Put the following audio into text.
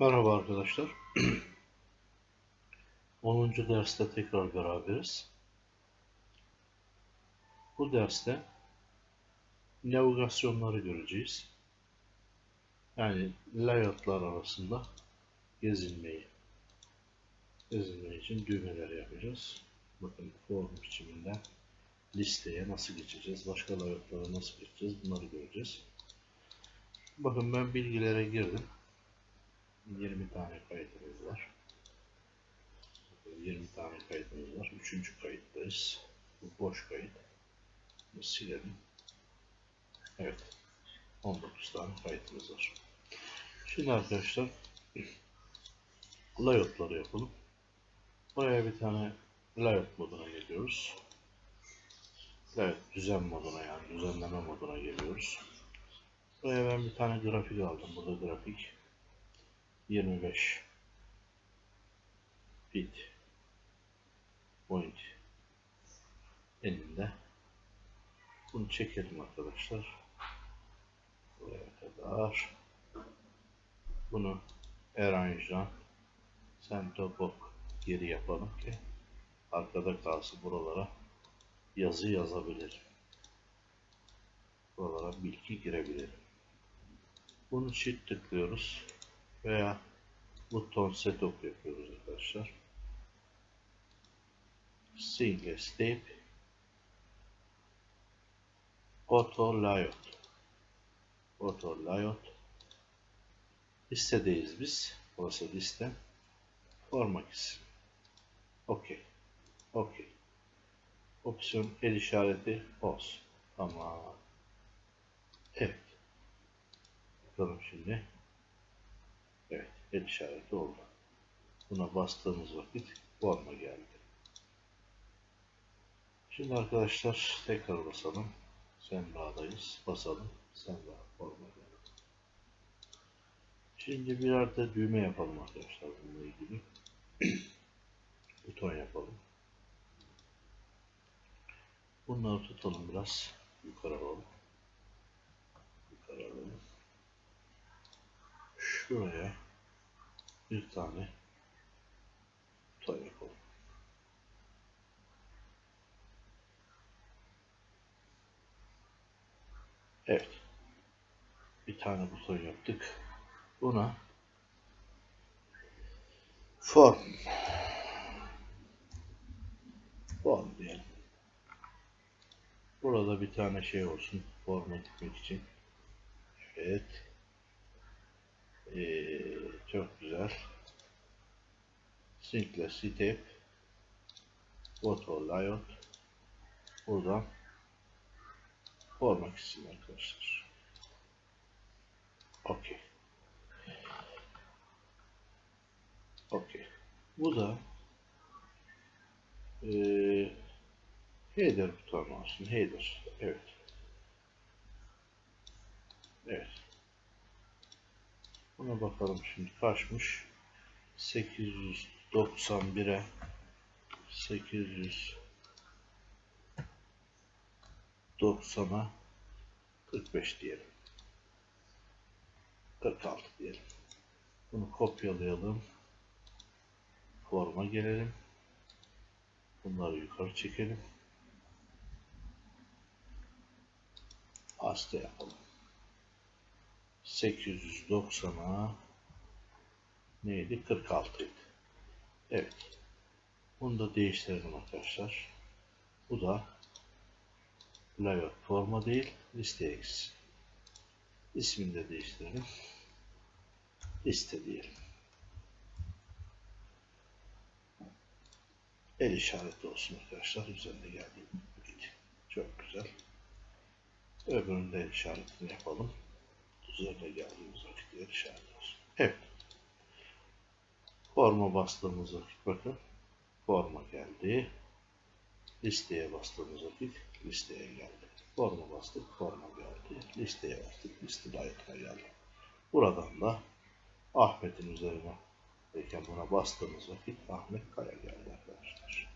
Merhaba arkadaşlar. 10. derste tekrar beraberiz. Bu derste navigasyonları göreceğiz. Yani layoutlar arasında gezinmeyi. Gezinme için düğmeleri yapacağız. Bakın form biçiminden listeye nasıl geçeceğiz, başka layoutlara nasıl geçeceğiz bunları göreceğiz. Bakın ben bilgilere girdim. 20 tane kayıtımız var. 20 tane kayıtımız var. Üçüncü kayıttayız. Bu boş kayıt. Bunu silelim. Evet. 19 tane kayıtımız var. Şimdi arkadaşlar layoutları yapalım. Buraya bir tane layout moduna geliyoruz. Layout düzen moduna yani düzenleme moduna geliyoruz. Buraya ben bir tane grafik aldım. Burada grafik 25 bit point elinde. Bunu çekelim arkadaşlar. Buraya kadar. Bunu Arrange'dan Centobok geri yapalım ki arkada kalsın buralara yazı yazabilir. Buralara bilgi girebilir. Bunu çift tıklıyoruz veya buton setup yapıyoruz arkadaşlar. Single step Auto layout Auto layout listedeyiz biz. Burası liste. Formak isim. OK. OK. Opsiyon el işareti olsun. Tamam. Evet. Bakalım şimdi. Evet, el işareti oldu. Buna bastığımız vakit forma geldi. Şimdi arkadaşlar tekrar basalım. Semra'dayız. Basalım. Semra forma geldi. Şimdi birer de düğme yapalım arkadaşlar bununla ilgili. Buton yapalım. Bunları tutalım biraz. Yukarı şuraya bir tane buton yapalım. Evet. Bir tane buton yaptık. Buna form form diyelim. Burada bir tane şey olsun. Forma gitmek için. Evet. Ee, çok güzel. Sync'le step auto layout buradan formak isim arkadaşlar. Okey. Okey. Bu da e, header butonu olsun. Header. Evet. Evet. Buna bakalım şimdi kaçmış. 891'e 890'a 45 diyelim. 46 diyelim. Bunu kopyalayalım. Forma gelelim. Bunları yukarı çekelim. Hasta yapalım. 890'a neydi? 46 idi. Evet. Bunu da değiştirelim arkadaşlar. Bu da layout forma değil listeye gitsin. İsmini de değiştirelim. Liste diyelim. El işareti olsun arkadaşlar. Üzerinde geldi. Çok güzel. Öbürünün de el işaretini yapalım üzerine geldiğimiz vakit yer işaret olsun. Evet. Forma bastığımız vakit bakın. Forma geldi. Listeye bastığımız vakit listeye geldi. Forma bastık, forma geldi. Listeye bastık, liste layıkına geldi. Buradan da Ahmet'in üzerine Peki buna bastığımız vakit Ahmet Kaya geldi arkadaşlar.